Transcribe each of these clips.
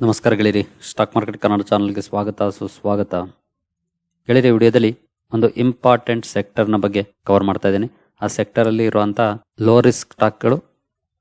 ನಮಸ್ಕಾರ ಗೆಳೆಯರಿ. Stock market Kannada ಚಾನಲ್ಗೆ ಸ್ವಾಗತ, ಸುಸ್ವಾಗತ. ಗೆಳೆಯರಿ, ವಿಡಿಯೋದಲ್ಲಿ ಒಂದು ಇಂಪಾರ್ಟೆಂಟ್ ಸೆಕ್ಟರ್ನ ಬಗ್ಗೆ ಕವರ್ ಮಾಡ್ತಾ ಇದ್ದೀನಿ. ಆ ಸೆಕ್ಟರಲ್ಲಿ ಇರುವಂಥ ಲೋ ರಿಸ್ಕ್ ಸ್ಟಾಕ್ಗಳು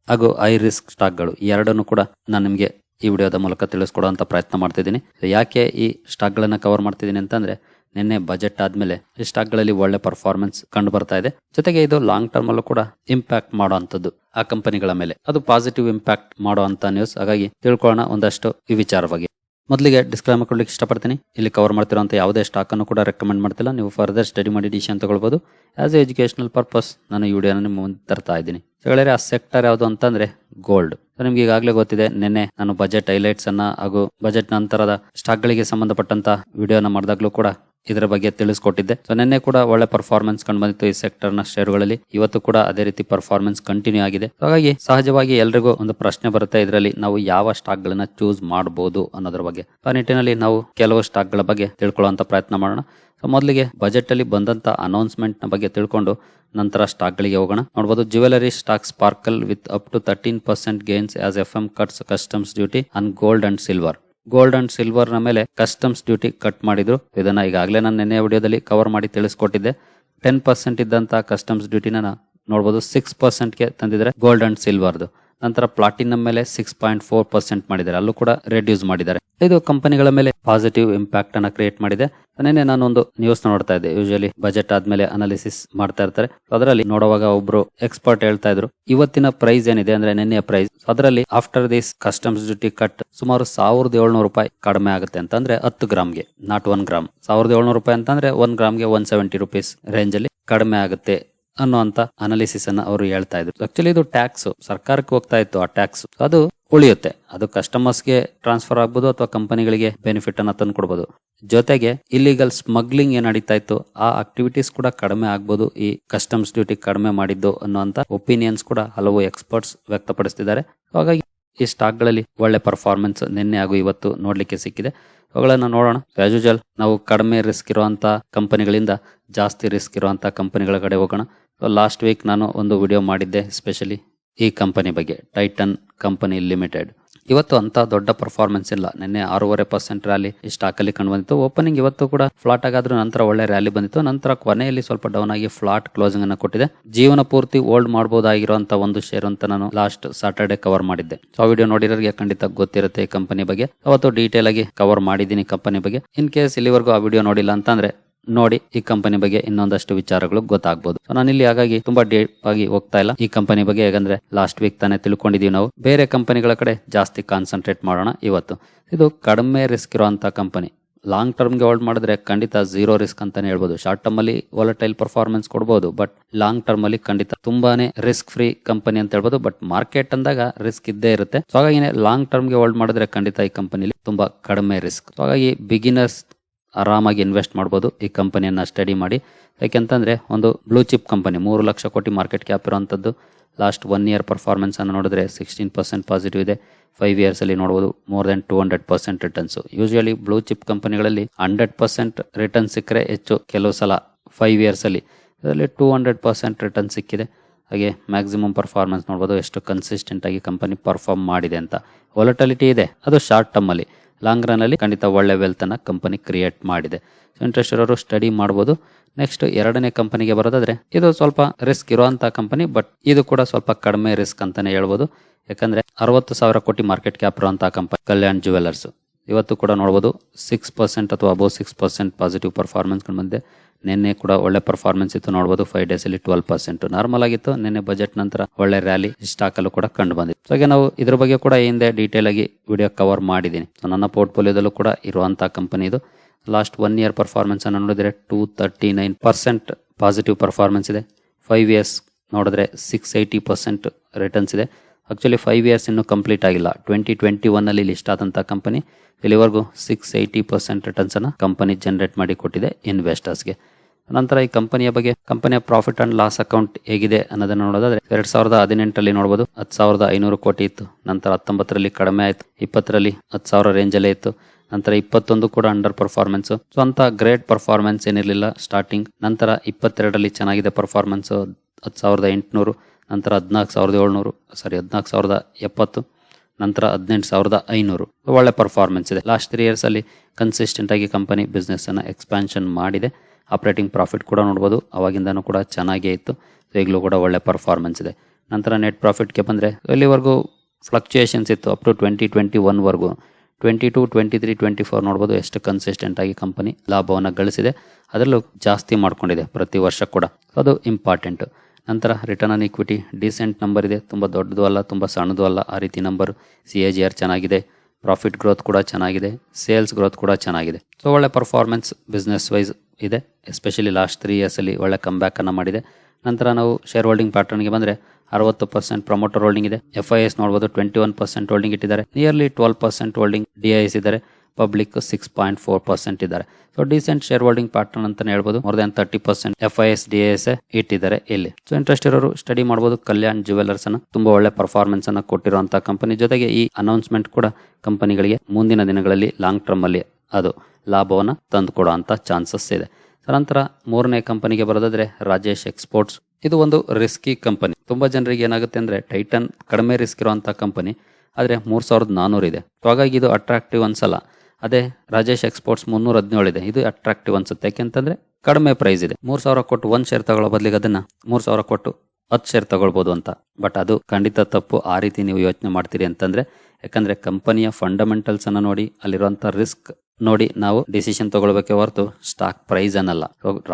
ಹಾಗೂ ಹೈ ರಿಸ್ಕ್ ಸ್ಟಾಕ್ಗಳು ಎರಡನ್ನು ಕೂಡ ನಾನು ನಿಮಗೆ ಈ ವಿಡಿಯೋದ ಮೂಲಕ ತಿಳಿಸ್ಕೊಡುವಂಥ ಪ್ರಯತ್ನ ಮಾಡ್ತಿದ್ದೀನಿ. ಯಾಕೆ ಈ ಸ್ಟಾಕ್ಗಳನ್ನು ಕವರ್ ಮಾಡ್ತಿದ್ದೀನಿ ಅಂತಂದ್ರೆ ನಿನ್ನೆ ಬಜೆಟ್ ಆದ್ಮೇಲೆ ಈ ಸ್ಟಾಕ್ಗಳಲ್ಲಿ ಒಳ್ಳೆ ಪರ್ಫಾರ್ಮೆನ್ಸ್ ಕಂಡು ಬರ್ತಾ ಇದೆ. ಜೊತೆಗೆ ಇದು ಲಾಂಗ್ ಟರ್ಮ್ ಅಲ್ಲೂ ಕೂಡ ಇಂಪ್ಯಾಕ್ಟ್ ಮಾಡುವಂಥದ್ದು ಆ ಕಂಪನಿಗಳ ಮೇಲೆ. ಅದು ಪಾಸಿಟಿವ್ ಇಂಪ್ಯಾಕ್ಟ್ ಮಾಡುವಂತ ನ್ಯೂಸ್ ಹಾಗಾಗಿ ತಿಳ್ಕೊಳ್ಳೋಣ ಒಂದಷ್ಟು ಈ ವಿಚಾರವಾಗಿ. ಮೊದಲಿಗೆ ಡಿಸ್ಕ್ಲೈಮರ್ ಕೊಡ್ಲಿಕ್ಕೆ ಇಷ್ಟಪಡ್ತೀನಿ. ಇಲ್ಲಿ ಕವರ್ ಮಾಡ್ತಿರುವಂತ ಯಾವುದೇ ಸ್ಟಾಕ್ ಅನ್ನು ಕೂಡ ರೆಕಮೆಂಡ್ ಮಾಡ್ತಿಲ್ಲ. ನೀವು ಫರ್ದರ್ ಸ್ಟಡಿ ಮಾಡಿ ಡಿಸಿಷನ್ ತಗೊಳ್ಬಹುದು ಆಸ್ ಎ ಎಜುಕೇಶನಲ್ ಪರ್ಪಸ್ ನಾನು ಈ ವಿಡಿಯೋನ ನಿಮ್ಮ ಮುಂದೆ ತರ್ತಾ ಇದ್ದೀನಿ. ಹೇಳಿದ್ರೆ ಆ ಸೆಕ್ಟರ್ ಯಾವುದು ಅಂತಂದ್ರೆ ಗೋಲ್ಡ್ ನಿಮ್ಗೆ ಈಗಾಗಲೇ ಗೊತ್ತಿದೆ, ನಿನ್ನೆ ನಾನು ಬಜೆಟ್ ಹೈಲೈಟ್ಸ್ ಅನ್ನ ಹಾಗೂ ಬಜೆಟ್ ನಂತರದ ಸ್ಟಾಕ್ ಗಳಿಗೆ ಸಂಬಂಧಪಟ್ಟಂತ ವಿಡಿಯೋನ ಮಾಡಿದಾಗ್ಲೂ ಕೂಡ ಇದರ ಬಗ್ಗೆ ತಿಳಿಸ್ಕೊಟ್ಟಿದ್ದೆ. ಸೊ ನಿನ್ನೆ ಕೂಡ ಒಳ್ಳೆ ಪರ್ಫಾರ್ಮೆನ್ಸ್ ಕಂಡು ಬಂದಿತ್ತು ಈ ಸೆಕ್ಟರ್ನ ಶೇರುಗಳಲ್ಲಿ ಇವತ್ತು ಕೂಡ ಅದೇ ರೀತಿ ಪರ್ಫಾರ್ಮೆನ್ಸ್ ಕಂಟಿನ್ಯೂ ಆಗಿದೆ. ಹಾಗಾಗಿ ಸಹಜವಾಗಿ ಎಲ್ರಿಗೂ ಒಂದು ಪ್ರಶ್ನೆ ಬರುತ್ತೆ. ಇದರಲ್ಲಿ ನಾವು ಯಾವ ಸ್ಟಾಕ್ ಗಳನ್ನ ಚೂಸ್ ಮಾಡಬಹುದು ಅನ್ನೋದ್ರ ಬಗ್ಗೆ. ಆ ನಿಟ್ಟಿನಲ್ಲಿ ನಾವು ಕೆಲವು ಸ್ಟಾಕ್ಗಳ ಬಗ್ಗೆ ತಿಳ್ಕೊಳ್ಳುವಂತ ಪ್ರಯತ್ನ ಮಾಡೋಣ. ಸೊ ಮೊದಲಿಗೆ ಬಜೆಟ್ ಅಲ್ಲಿ ಬಂದಂತ ಅನೌನ್ಸ್ಮೆಂಟ್ನ ಬಗ್ಗೆ ತಿಳ್ಕೊಂಡು ನಂತರ ಸ್ಟಾಕ್ ಗಳಿಗೆ ಹೋಗೋಣ. ನೋಡಬಹುದು jewellery stock sparkle with up to thirteen percent gains as F M cuts customs duty on gold and silver gold and ಸಿಲ್ವರ್ನ ಮೇಲೆ ಕಸ್ಟಮ್ಸ್ ಡ್ಯೂಟಿ ಕಟ್ ಮಾಡಿದ್ರು. ಇದನ್ನ ಈಗಾಗಲೇ ನಾನು ನಿನ್ನೆ ವಿಡಿಯೋದಲ್ಲಿ ಕವರ್ ಮಾಡಿ ತಿಳಿಸ್ಕೊಟ್ಟಿದ್ದೆ. ಟೆನ್ ಪರ್ಸೆಂಟ್ ಇದ್ದಂತ ಕಸ್ಟಮ್ಸ್ ಡ್ಯೂಟಿನ ನೋಡಬಹುದು ಸಿಕ್ಸ್ ಪರ್ಸೆಂಟ್ಗೆ ತಂದಿದ್ರೆ ಗೋಲ್ಡ್ ಅಂಡ್ ಸಿಲ್ವರ್ದು ನಂತರ ಪ್ಲಾಟಿನಂ ಮೇಲೆ ಸಿಕ್ಸ್ ಪಾಯಿಂಟ್ ಫೋರ್ ಪರ್ಸೆಂಟ್ ಮಾಡಿದ್ದಾರೆ. ಅಲ್ಲೂ ಕೂಡ ರೆಡ್ಯೂಸ್ ಮಾಡಿದ್ದಾರೆ. ಇದು ಕಂಪನಿಗಳ ಮೇಲೆ ಪಾಸಿಟಿವ್ ಇಂಪ್ಯಾಕ್ಟ್ ಅನ್ನ ಕ್ರಿಯೇಟ್ ಮಾಡಿದೆ. ನಾನು ಒಂದು ನ್ಯೂಸ್ ನೋಡ್ತಾ ಇದ್ದೆ. ಯೂಶಲಿ ಬಜೆಟ್ ಆದ್ಮೇಲೆ ಅನಾಲಿಸಿಸ್ ಮಾಡ್ತಾ ಇರ್ತಾರೆ. ಅದರಲ್ಲಿ ನೋಡುವಾಗ ಒಬ್ರು ಎಕ್ಸ್ಪರ್ಟ್ ಹೇಳ್ತಾ ಇದ್ರು. ಇವತ್ತಿನ ಪ್ರೈಸ್ ಏನಿದೆ ಅಂದ್ರೆ ನಿನ್ನೆಯ ಪ್ರೈಸ್ ಅದರಲ್ಲಿ after this customs duty cut ಸುಮಾರು ಸಾವಿರದ ಏಳ್ನೂರು ರೂಪಾಯಿ ಕಡಿಮೆ ಆಗುತ್ತೆ ಅಂತಂದ್ರೆ ಹತ್ತು ಗ್ರಾಮ್ಗೆ ನಾಟ್ ಒನ್ ಗ್ರಾಮ್ ಸಾವಿರದ ಏಳ್ನೂರು ರೂಪಾಯಿ ಅಂತಂದ್ರೆ ಒನ್ ಗ್ರಾಮ್ಗೆ ಒನ್ ಸೆವೆಂಟಿ ರುಪೀಸ್ ರೇಂಜ್ ಅಲ್ಲಿ ಕಡಿಮೆ ಆಗುತ್ತೆ ಅನ್ನುವಂತ ಅನಾಲಿಸಿಸ್ ಅನ್ನ ಅವರು ಹೇಳ್ತಾ ಇದ್ರು. ಆಕ್ಚುಲಿ ಇದು ಟ್ಯಾಕ್ಸ್ ಸರ್ಕಾರಕ್ಕೆ ಹೋಗ್ತಾ ಇತ್ತು ಆ ಟ್ಯಾಕ್ಸ್ ಅದು ಉಳಿಯುತ್ತೆ. ಅದು ಕಸ್ಟಮರ್ಸ್ಗೆ ಟ್ರಾನ್ಸ್ಫರ್ ಆಗ್ಬೋದು ಅಥವಾ ಕಂಪನಿಗಳಿಗೆ ಬೆನಿಫಿಟ್ ಅನ್ನ ತಂದು ಕೊಡ್ಬೋದು. ಜೊತೆಗೆ ಇಲ್ಲಿಗಲ್ ಸ್ಮಗ್ಲಿಂಗ್ ಏನ್ ನಡೀತಾ ಇತ್ತು, ಆ ಆಕ್ಟಿವಿಟೀಸ್ ಕೂಡ ಕಡಿಮೆ ಆಗ್ಬೋದು, ಈ ಕಸ್ಟಮ್ಸ್ ಡ್ಯೂಟಿ ಕಡಿಮೆ ಮಾಡಿದ್ದು ಅನ್ನುವಂತ ಒಪಿನಿಯನ್ಸ್ ಕೂಡ ಹಲವು ಎಕ್ಸ್ಪರ್ಟ್ಸ್ ವ್ಯಕ್ತಪಡಿಸ್ತಿದ್ದಾರೆ. ಹಾಗಾಗಿ ಈ ಸ್ಟಾಕ್ಗಳಲ್ಲಿ ಒಳ್ಳೆ ಪರ್ಫಾರ್ಮೆನ್ಸ್ ನಿನ್ನೆ ಹಾಗೂ ಇವತ್ತು ನೋಡ್ಲಿಕ್ಕೆ ಸಿಕ್ಕಿದೆ. ಅವುಗಳನ್ನ ನೋಡೋಣ. ಆಸ್ ಯೂಜಲ್ ನಾವು ಕಡಿಮೆ ರಿಸ್ಕ್ ಇರುವಂತ ಕಂಪನಿಗಳಿಂದ ಜಾಸ್ತಿ ರಿಸ್ಕ್ ಇರುವಂತ ಕಂಪನಿಗಳ ಕಡೆ ಹೋಗೋಣ. ಲಾಸ್ಟ್ ವೀಕ್ ನಾನು ಒಂದು ವಿಡಿಯೋ ಮಾಡಿದ್ದೆ ಸ್ಪೆಷಲಿ ಈ ಕಂಪನಿ ಬಗ್ಗೆ ಟೈಟನ್ ಕಂಪನಿ ಲಿಮಿಟೆಡ್ ಇವತ್ತು ಅಂತ ದೊಡ್ಡ ಪರ್ಫಾರ್ಮೆನ್ಸ್ ಇಲ್ಲ. ನಿನ್ನೆ ಆರೂವರೆ ಪರ್ಸೆಂಟ್ ರ್ಯಾಲಿ ಈ ಸ್ಟಾಕ್ ಅಲ್ಲಿ ಕಂಡು ಬಂದಿತ್ತು ಓಪನಿಂಗ್ ಇವತ್ತು ಕೂಡ ಫ್ಲಾಟ್ ಆಗಾದ್ರೂ ನಂತರ ಒಳ್ಳೆ ರ್ಯಾಲಿ ಬಂದಿತ್ತು. ನಂತರ ಕೊನೆಯಲ್ಲಿ ಸ್ವಲ್ಪ ಡೌನ್ ಆಗಿ ಫ್ಲಾಟ್ ಕ್ಲೋಸಿಂಗ್ ಅನ್ನು ಕೊಟ್ಟಿದೆ. ಜೀವನ ಪೂರ್ತಿ ಓಲ್ಡ್ ಮಾಡಬಹುದಾಗಿರುವಂತ ಒಂದು ಶೇರ್ ಅಂತ ನಾನು ಲಾಸ್ಟ್ ಸಾಟರ್ಡೆ ಕವರ್ ಮಾಡಿದ್ದೆ. ಸೊ ವಿಡಿಯೋ ನೋಡಿರೋರಿಗೆ ಖಂಡಿತ ಗೊತ್ತಿರುತ್ತೆ ಕಂಪನಿ ಬಗ್ಗೆ. ಅವತ್ತು ಡೀಟೇಲ್ ಆಗಿ ಕವರ್ ಮಾಡಿದ್ದೀನಿ ಕಂಪನಿ ಬಗ್ಗೆ. ಇನ್ ಕೇಸ್ ಇಲ್ಲಿವರೆಗೂ ಆ ವಿಡಿಯೋ ನೋಡಿಲ್ಲ ಅಂತಂದ್ರೆ ನೋಡಿ ಈ ಕಂಪನಿ ಬಗ್ಗೆ ಇನ್ನೊಂದಷ್ಟು ವಿಚಾರಗಳು ಗೊತ್ತಾಗಬಹುದು ಸೊ ನಾನು ಇಲ್ಲಿ ಹಾಗಾಗಿ ತುಂಬಾ ಡೀಪ್ ಆಗಿ ಹೋಗ್ತಾ ಇಲ್ಲ. ಈ ಕಂಪನಿ ಬಗ್ಗೆ ಯಾಕಂದ್ರೆ ಲಾಸ್ಟ್ ವೀಕ್ ತಾನೇ ತಿಳ್ಕೊಂಡಿದೀವಿ ನಾವು. ಬೇರೆ ಕಂಪನಿಗಳ ಕಡೆ ಜಾಸ್ತಿ ಕಾನ್ಸಂಟ್ರೇಟ್ ಮಾಡೋಣ ಇವತ್ತು. ಇದು ಕಡಿಮೆ ರಿಸ್ಕ್ ಇರುವಂತ ಕಂಪನಿ ಲಾಂಗ್ ಟರ್ಮ್ಗೆ ಹೋಲ್ಡ್ ಮಾಡಿದ್ರೆ ಖಂಡಿತ ಝೀರೋ ರಿಸ್ಕ್ ಅಂತಾನೆ ಹೇಳ್ಬೋದು. ಶಾರ್ಟ್ ಟರ್ಮ್ ಅಲ್ಲಿ ವಾಲಟೈಲ್ ಪರ್ಫಾರ್ಮೆನ್ಸ್ ಕೊಡಬಹುದು ಬಟ್ ಲಾಂಗ್ ಟರ್ಮ್ ಅಲ್ಲಿ ಖಂಡಿತ ತುಂಬಾನೇ ರಿಸ್ಕ್ ಫ್ರೀ ಕಂಪನಿ ಅಂತ ಹೇಳ್ಬೋದು. ಬಟ್ ಮಾರ್ಕೆಟ್ ಅಂದಾಗ ರಿಸ್ಕ್ ಇದ್ದೇ ಇರುತ್ತೆ. ಸೊ ಹಾಗಾಗಿ ಲಾಂಗ್ ಟರ್ಮ್ಗೆ ಹೋಲ್ಡ್ ಮಾಡಿದ್ರೆ ಖಂಡಿತ ಈ ಕಂಪನಿಲಿ ತುಂಬಾ ಕಡಿಮೆ ರಿಸ್ಕ್ ಸೊ ಹಾಗಾಗಿ ಬಿಗಿನರ್ಸ್ ಆರಾಮಾಗಿ ಇನ್ವೆಸ್ಟ್ ಮಾಡ್ಬೋದು ಈ ಕಂಪನಿಯನ್ನು ಸ್ಟಡಿ ಮಾಡಿ. ಯಾಕೆಂತಂದರೆ ಒಂದು ಬ್ಲೂ ಚಿಪ್ ಕಂಪನಿ, ಮೂರು ಲಕ್ಷ ಕೋಟಿ ಮಾರ್ಕೆಟ್ ಕ್ಯಾಪ್ ಇರೋವಂಥದ್ದು ಲಾಸ್ಟ್ ಒನ್ ಇಯರ್ ಪರ್ಫಾರ್ಮೆನ್ಸನ್ನು ನೋಡಿದ್ರೆ ಸಿಕ್ಸ್ಟೀನ್ ಪರ್ಸೆಂಟ್ ಪಾಸಿಟಿವ್ ಇದೆ. ಫೈವ್ ಇಯರ್ಸಲ್ಲಿ ನೋಡ್ಬೋದು more than two hundred percent returns usually blue chip ಕಂಪನಿಗಳಲ್ಲಿ ಹಂಡ್ರೆಡ್ ಪರ್ಸೆಂಟ್ ರಿಟರ್ನ್ ಸಿಕ್ಕರೆ ಹೆಚ್ಚು ಕೆಲವು ಸಲ ಫೈವ್ ಇಯರ್ಸಲ್ಲಿ ಇದರಲ್ಲಿ ಟೂ ಹಂಡ್ರೆಡ್ ಪರ್ಸೆಂಟ್ ರಿಟರ್ನ್ ಸಿಕ್ಕಿದೆ. ಹಾಗೆ ಮ್ಯಾಕ್ಸಿಮಮ್ ಪರ್ಫಾರ್ಮೆನ್ಸ್ ನೋಡ್ಬೋದು ಎಷ್ಟು ಕನ್ಸಿಸ್ಟೆಂಟ್ ಆಗಿ ಕಂಪನಿ ಪರ್ಫಾರ್ಮ್ ಮಾಡಿದೆ ಅಂತ. ವಾಲಟಲಿಟಿ ಇದೆ. ಅದು ಶಾರ್ಟ್ ಟರ್ಮ್ ಅಲ್ಲಿ. ಲಾಂಗ್ ರನ್ ಅಲ್ಲಿ ಖಂಡಿತ ಒಳ್ಳೆ ವೆಲ್ತ್ ಅನ್ನ ಕಂಪನಿ ಕ್ರಿಯೇಟ್ ಮಾಡಿದೆ. ಇಂಟ್ರೆಸ್ಟ್ ಇರೋರು ಸ್ಟಡಿ ಮಾಡ್ಬೋದು. ನೆಕ್ಸ್ಟ್ ಎರಡನೇ ಕಂಪನಿಗೆ ಬರೋದಾದ್ರೆ, ಇದು ಸ್ವಲ್ಪ ರಿಸ್ಕ್ ಇರುವಂತಹ ಕಂಪನಿ ಬಟ್ ಇದು ಕೂಡ ಸ್ವಲ್ಪ ಕಡಿಮೆ ರಿಸ್ಕ್ ಅಂತಾನೆ ಹೇಳ್ಬೋದು. ಯಾಕಂದ್ರೆ ಅರವತ್ತು ಸಾವಿರ ಕೋಟಿ ಮಾರ್ಕೆಟ್ ಕ್ಯಾಪ್ ಇರುವಂತಹ ಕಂಪನಿ ಕಲ್ಯಾಣ್ ಜುವೆಲ್ಲರ್ಸ್ ಇವತ್ತು ಕೂಡ ನೋಡಬಹುದು ಸಿಕ್ಸ್ ಪರ್ಸೆಂಟ್ ಅಥವಾ above six percent positive performance ಬಂದಿದೆ. ನಿನ್ನೆ ಕೂಡ ಒಳ್ಳೆ ಪರ್ಫಾರ್ಮೆನ್ಸ್ ಇತ್ತು. ನೋಡಬಹುದು ಫೈವ್ ಡೇಸ್ ಅಲ್ಲಿ ಟ್ವೆಲ್ ಪರ್ಸೆಂಟ್ ನಾರ್ಮಲ್ ಆಗಿತ್ತು. ನಿನ್ನೆ ಬಜೆಟ್ ನಂತರ ಒಳ್ಳೆ ರ್ಯಾಲಿ ಸ್ಟಾಕ್ ಅಲ್ಲೂ ಕೂಡ ಕಂಡು ಬಂದಿತ್ತು. ಸೊ ಹಾಗೆ ನಾವು ಇದ್ರ ಬಗ್ಗೆ ಕೂಡ ಹಿಂದೆ ಡೀಟೇಲ್ ಆಗಿ ವಿಡಿಯೋ ಕವರ್ ಮಾಡಿದ್ದೀನಿ. ಸೊ ನನ್ನ ಪೋರ್ಟ್ಫೋಲಿಯೋದಲ್ಲೂ ಕೂಡ ಇರುವಂತಹ ಕಂಪನಿ ಇದು. ಲಾಸ್ಟ್ ಒನ್ ಇಯರ್ ಪರ್ಫಾರ್ಮೆನ್ಸ್ ಅನ್ನು ನೋಡಿದ್ರೆ two thirty nine percent positive performance ಇದೆ. ಫೈವ್ ಇಯರ್ಸ್ ನೋಡಿದ್ರೆ ಸಿಕ್ಸ್ ಏಯ್ಟಿ ಪರ್ಸೆಂಟ್ ರಿಟರ್ನ್ಸ್ ಇದೆ. ಆಕ್ಚುಲಿ ಫೈವ್ ಇಯರ್ಸ್ ಇನ್ನೂ ಕಂಪ್ಲೀಟ್ ಆಗಿಲ್ಲ. ಟ್ವೆಂಟಿ ಟ್ವೆಂಟಿ ಒನ್ ಅಲ್ಲಿ ಲಿಸ್ಟ್ ಆದಂತಹ ಕಂಪನಿ ಇಲ್ಲಿವರೆಗೂ ಸಿಕ್ಸ್ ಏಯ್ಟಿ ಪರ್ಸೆಂಟ್ ರಿಟರ್ನ್ಸ್ ಅನ್ನ ಕಂಪನಿ ಜನರೇಟ್ ಮಾಡಿ ಕೊಟ್ಟಿದೆ ಇನ್ವೆಸ್ಟರ್ಸ್ಗೆ ನಂತರ ಈ ಕಂಪನಿಯ ಬಗ್ಗೆ ಕಂಪನಿಯ ಪ್ರಾಫಿಟ್ ಅಂಡ್ ಲಾಸ್ ಅಕೌಂಟ್ ಹೇಗಿದೆ ಅನ್ನೋದನ್ನ ನೋಡೋದಾದ್ರೆ ಎರಡ್ ಸಾವಿರದ ಹದಿನೆಂಟರಲ್ಲಿ ನೋಡಬಹುದು ಹತ್ತು ಸಾವಿರದ ಐನೂರು ಕೋಟಿ ಇತ್ತು. ನಂತರ ಹತ್ತೊಂಬತ್ತರಲ್ಲಿ ಕಡಿಮೆ ಆಯಿತು, ಇಪ್ಪತ್ತರಲ್ಲಿ ಹತ್ತು ಸಾವಿರ ರೇಂಜ್ ಅಲ್ಲೇ ಇತ್ತು. ನಂತರ ಇಪ್ಪತ್ತೊಂದು ಕೂಡ ಅಂಡರ್ ಪರ್ಫಾರ್ಮೆನ್ಸ್ ಸೊ ಅಂತ ಗ್ರೇಟ್ ಪರ್ಫಾರ್ಮೆನ್ಸ್ ಏನಿರಲಿಲ್ಲ ಸ್ಟಾರ್ಟಿಂಗ್ ನಂತರ ಇಪ್ಪತ್ತೆರಡರಲ್ಲಿ ಚೆನ್ನಾಗಿದೆ ಪರ್ಫಾರ್ಮೆನ್ಸ್ ಹತ್ತು ಸಾವಿರದ ಎಂಟುನೂರು, ನಂತರ ಹದಿನಾಲ್ಕು ಸಾವಿರದ ಏಳ್ನೂರು ಸಾರಿ ಹದಿನಾಲ್ಕು ಸಾವಿರದ ಎಪ್ಪತ್ತು, ನಂತರ ಹದಿನೆಂಟು ಸಾವಿರದ ಐನೂರು. ಒಳ್ಳೆ ಪರ್ಫಾರ್ಮೆನ್ಸ್ ಇದೆ. ಲಾಸ್ಟ್ ತ್ರೀ ಇಯರ್ಸಲ್ಲಿ ಕನ್ಸಿಸ್ಟೆಂಟಾಗಿ ಕಂಪನಿ ಬಿಸ್ನೆಸ್ ಎಕ್ಸ್ಪ್ಯಾನ್ಷನ್ ಎಕ್ಸ್ಪಾನ್ಷನ್ ಮಾಡಿದೆ. ಆಪರೇಟಿಂಗ್ ಪ್ರಾಫಿಟ್ ಕೂಡ ನೋಡ್ಬೋದು. ಅವಾಗಿಂದನೂ ಕೂಡ ಚೆನ್ನಾಗೇ ಇತ್ತು. ಈಗಲೂ ಕೂಡ ಒಳ್ಳೆ ಪರ್ಫಾರ್ಮೆನ್ಸ್ ಇದೆ. ನಂತರ ನೆಟ್ ಪ್ರಾಫಿಟ್ಗೆ ಬಂದರೆ ಅಲ್ಲಿವರೆಗೂ ಫ್ಲಕ್ಚುಯೇಷನ್ಸ್ ಇತ್ತು? Up to twenty twenty ಒನ್ವರೆಗೂ twenty two twenty three twenty four ನೋಡ್ಬೋದು. ಎಷ್ಟು ಕನ್ಸಿಸ್ಟೆಂಟ್ ಆಗಿ ಕಂಪನಿ ಲಾಭವನ್ನು ಗಳಿಸಿದೆ. ಅದರಲ್ಲೂ ಜಾಸ್ತಿ ಮಾಡ್ಕೊಂಡಿದೆ ಪ್ರತಿ ವರ್ಷ ಕೂಡ. ಅದು ಇಂಪಾರ್ಟೆಂಟ್ ನಂತರ return on equity decent number ಇದೆ. ತುಂಬ ದೊಡ್ಡದು ಅಲ್ಲ, ತುಂಬ ಸಣ್ಣದು ಅಲ್ಲ. ಆ ರೀತಿ number C A G R ಚೆನ್ನಾಗಿದೆ. ಪ್ರಾಫಿಟ್ ಗ್ರೋತ್ ಕೂಡ ಚೆನ್ನಾಗಿದೆ. ಸೇಲ್ಸ್ ಗ್ರೋತ್ ಕೂಡ ಚೆನ್ನಾಗಿದೆ. ಸೊ ಒಳ್ಳೆ ಪರ್ಫಾರ್ಮೆನ್ಸ್ ಬಿಸ್ನೆಸ್ ವೈಸ್ ಇದೆ. ಎಸ್ಪೆಷಲಿ ಲಾಸ್ಟ್ ತ್ರೀ ಇಯರ್ಸಲ್ಲಿ ಒಳ್ಳೆ ಕಮ್ ಬ್ಯಾಕನ್ನು ಮಾಡಿದೆ. ನಂತರ ನಾವು ಶೇರ್ ಹೋಲ್ಡಿಂಗ್ ಪ್ಯಾಟರ್ನ್ಗೆ ಬಂದರೆ ಅರವತ್ತು ಪರ್ಸೆಂಟ್ ಪ್ರಮೋಟರ್ ಹೋಲ್ಡಿಂಗ್ ಇದೆ. ಎಫ್ ಐ ಎಸ್ ನೋಡ್ಬೋದು ಟ್ವೆಂಟಿ ಒನ್ ಪರ್ಸೆಂಟ್ ಹೋಲ್ಡಿಂಗ್ ಇಟ್ಟಿದ್ದಾರೆ. Nearly twelve percent holding D I S ಇದ್ದಾರೆ. Public six point four percent ಇದ್ದಾರೆ. So decent share holding pattern ಅಂತಲೇ ಹೇಳ್ಬೋದು. More than thirty percent F I S D S ಇಟ್ಟಿದ್ದಾರೆ ಇಲ್ಲಿ. So interest ಇರೋರು study ಮಾಡ್ಬೋದು. Kalyan jewellers ಅನ್ನು ತುಂಬಾ ಒಳ್ಳೆ ಪರ್ಫಾರ್ಮೆನ್ಸ್ ಅನ್ನು ಕೊಟ್ಟಿರುವಂತಹ ಕಂಪನಿ ಜೊತೆಗೆ ಈ ಅನೌನ್ಸ್ಮೆಂಟ್ ಕೂಡ ಕಂಪನಿಗಳಿಗೆ ಮುಂದಿನ ದಿನಗಳಲ್ಲಿ ಲಾಂಗ್ ಟರ್ಮ್ ಅಲ್ಲಿ ಅದು ಲಾಭವನ್ನು ತಂದು ಕೊಡುವಂತ ಚಾನ್ಸಸ್ ಇದೆ. ನಂತರ ಮೂರನೇ ಕಂಪನಿಗೆ ಬರೋದಾದ್ರೆ ರಾಜೇಶ್ ಎಕ್ಸ್ಪೋರ್ಟ್ಸ್ ಇದು ಒಂದು ರಿಸ್ಕಿ ಕಂಪನಿ. ತುಂಬಾ ಜನರಿಗೆ ಏನಾಗುತ್ತೆ ಅಂದ್ರೆ ಟೈಟನ್ ಕಡಿಮೆ ರಿಸ್ಕ್ ಇರುವಂತಹ ಕಂಪನಿ. ಆದರೆ ಮೂರು ಸಾವಿರದ ನಾನ್ನೂರು ಇದೆ ಹಾಗಾಗಿ ಇದು ಅಟ್ರಾಕ್ಟಿವ್ ಅನ್ಸಲ್ಲ. ಅದೇ ರಾಜೇಶ್ ಎಕ್ಸ್ಪೋರ್ಟ್ಸ್ ಮುನ್ನೂರ ಹದಿನೇಳು ಇದೆ. ಇದು ಅಟ್ರಾಕ್ಟಿವ್ ಅನ್ಸುತ್ತೆ. ಯಾಕೆಂತಂದ್ರೆ ಕಡಿಮೆ ಪ್ರೈಸ್ ಇದೆ. ಮೂರ್ ಸಾವಿರ ಕೊಟ್ಟು ಒಂದು ಶೇರ್ ತಗೊಳ್ಳೋ ಬದಲಿಗೆ ಅದನ್ನ ಮೂರ್ ಸಾವಿರ ಕೊಟ್ಟು ಹತ್ತು ಶೇರ್ ತಗೊಳ್ಬೋದು ಅಂತ. ಬಟ್ ಅದು ಖಂಡಿತ ತಪ್ಪು. ಆ ರೀತಿ ನೀವು ಯೋಚನೆ ಮಾಡ್ತೀರಿ ಅಂತಂದ್ರೆ, ಯಾಕಂದ್ರೆ ಕಂಪನಿಯ ಫಂಡಮೆಂಟಲ್ಸ್ ಅನ್ನ ನೋಡಿ ಅಲ್ಲಿರುವಂತ ರಿಸ್ಕ್ ನೋಡಿ, ನಾವು ಡಿಸಿಷನ್ ತಗೊಳ್ಬೇಕೆ ಹೊರತು ಸ್ಟಾಕ್ ಪ್ರೈಸ್ ಅನ್ನಲ್ಲ.